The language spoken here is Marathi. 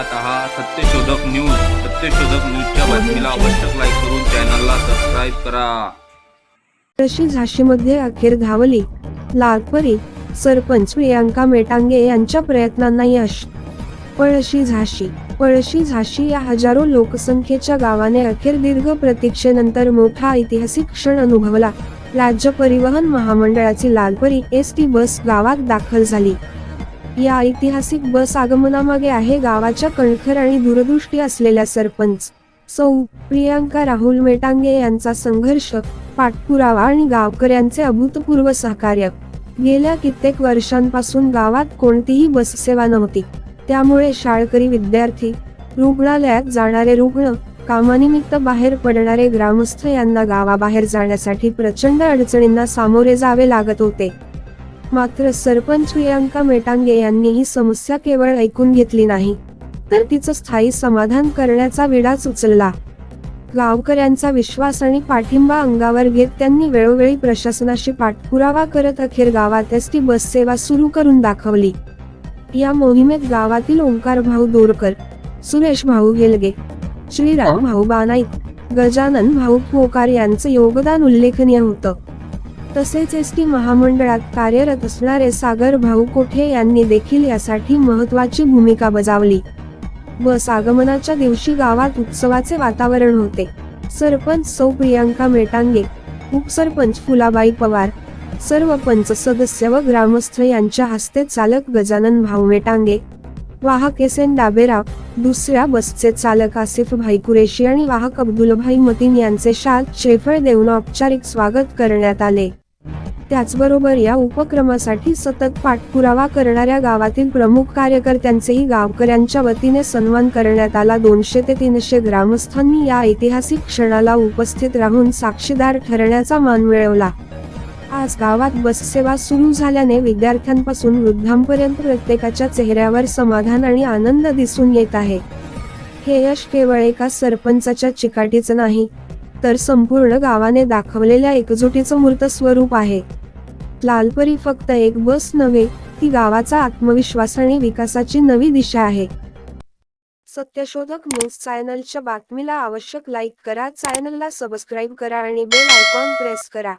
पाहत आहात. सत्यशोधक न्यूज. सत्यशोधक न्यूजच्या बातमीला आवश्यक लाईक करून चॅनलला सबस्क्राईब करा. तशी झाशीमध्ये अखेर धावली लालपरी सरपंच प्रियांका मेटांगे यांच्या प्रयत्नांना यश. पळशी झाशी. पळशी झाशी या हजारो लोकसंख्येच्या गावाने अखेर दीर्घ प्रतीक्षेनंतर मोठा ऐतिहासिक क्षण अनुभवला. राज्य परिवहन महामंडळाची लालपरी एस टी बस गावात दाखल झाली. या ऐतिहासिक बस आगमनामागे आहे गावाच्या कणखर आणि दूरदृष्टी असलेल्या सरपंच. सौ. प्रियांका राहुल मेटांगे यांचा संघर्ष पाठपुरावा आणि गावकऱ्यांचे अभूतपूर्व सहकार्य. गेल्या कित्येक वर्षांपासून गावात कोणतीही बससेवा नव्हती. त्यामुळे शाळकरी विद्यार्थी रुग्णालयात जाणारे रुग्ण कामानिमित्त बाहेर पडणारे ग्रामस्थ यांना गावाबाहेर जाण्यासाठी प्रचंड अडचणींना सामोरे जावे लागत होते. मात्र सरपंच प्रियांका मेटांगे यांनी ही समस्या केवळ ऐकून घेतली नाही. तर तिचं स्थायी समाधान करण्याचा विडाच उचलला. गावकऱ्यांचा विश्वास आणि पाठिंबा अंगावर घेत त्यांनी वेळोवेळी प्रशासनाशी पाठपुरावा करत अखेर गावात एस टी बस सेवा सुरू करून दाखवली. या मोहिमेत गावातील ओंकार भाऊ दोरकर सुरेश भाऊ गेलगे श्रीराम भाऊ बानाईत गजानन भाऊ पोकार यांचं योगदान उल्लेखनीय होतं. तसेच एस टी महामंडळात कार्यरत असणारे सागर भाऊ कोठे यांनी देखील यासाठी महत्वाची भूमिका बजावली. बस आगमनाच्या दिवशी गावात उत्सवाचे वातावरण होते. सरपंच सौ प्रियांका मेटांगे उपसरपंच फुलाबाई पवार सर्व पंच सदस्य व ग्रामस्थ यांच्या हस्ते चालक गजानन भाऊ मेटांगे वाहक एस एन डाबेरा दुसऱ्या बसचे चालक आसिफ भाई कुरेशी आणि वाहक अब्दुलभाई मतीन यांचे शाल श्रीफळ देऊन औपचारिक स्वागत करण्यात आले. त्याचबरोबर या उपक्रमासाठी सतत पाठपुरावा करणाऱ्या गावातील प्रमुख कार्यकर्त्यांचेही गावकऱ्यांच्या वतीने सन्मान करण्यात आला. दोनशे ते तीनशे ग्रामस्थांनी या ऐतिहासिक क्षणाला उपस्थित राहून साक्षीदार ठरण्याचा मान मिळवला. आज गावात बससेवा सुरू झाल्याने विद्यार्थ्यांपासून वृद्धांपर्यंत प्रत्येकाच्या चेहऱ्यावर समाधान आणि आनंद दिसून येत आहे. हे यश केवळ एका सरपंचाच्या चिकाटीचं नाही तर संपूर्ण गावाने दाखवलेल्या एकजुटीचं मूर्त स्वरूप आहे. लालपरी फक्त एक बस नव्हे ती गावाचा आत्मविश्वास आणि विकासाची नवी दिशा आहे. सत्यशोधक न्यूज चॅनलच्या बातमीला आवश्यक लाईक करा चॅनलला सबस्क्राईब करा आणि बेल आयकॉन प्रेस करा.